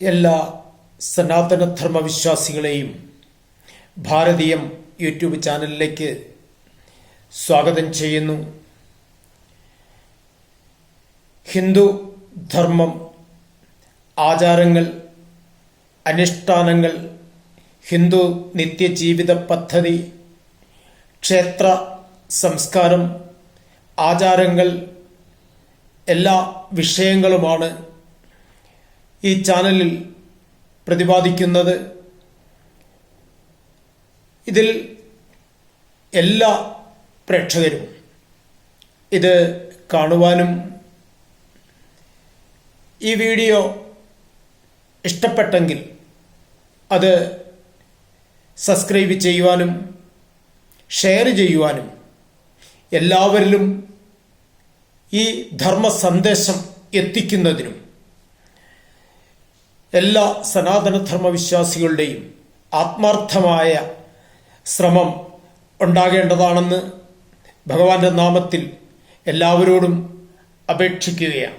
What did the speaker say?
എല്ലാ സനാതനധർമ്മ വിശ്വാസികളെയും ഭാരതീയം യൂട്യൂബ് ചാനലിലേക്ക് സ്വാഗതം ചെയ്യുന്നു. ഹിന്ദു ധർമ്മം ആചാരങ്ങൾ അനുഷ്ഠാനങ്ങൾ ഹിന്ദു നിത്യജീവിത പദ്ധതി ക്ഷേത്ര സംസ്കാരം ആചാരങ്ങൾ എല്ലാ വിഷയങ്ങളുമാണ് ഈ ചാനലിൽ പ്രതിപാദിക്കുന്നത് ഇതിൽ എല്ലാ പ്രേക്ഷകരും ഇത് കാണുവാനും ഈ വീഡിയോ ഇഷ്ടപ്പെട്ടെങ്കിൽ അത് സബ്സ്ക്രൈബ് ചെയ്യുവാനും ഷെയർ ചെയ്യുവാനും എല്ലാവരിലും ഈ ധർമ്മ സന്ദേശം എത്തിക്കുന്നതിനും എല്ലാ സനാതനധർമ്മ വിശ്വാസികളുടെയും ആത്മാർത്ഥമായ ശ്രമം ഉണ്ടാകേണ്ടതാണെന്ന് ഭഗവാന്റെ നാമത്തിൽ എല്ലാവരോടും അപേക്ഷിക്കുകയാണ്.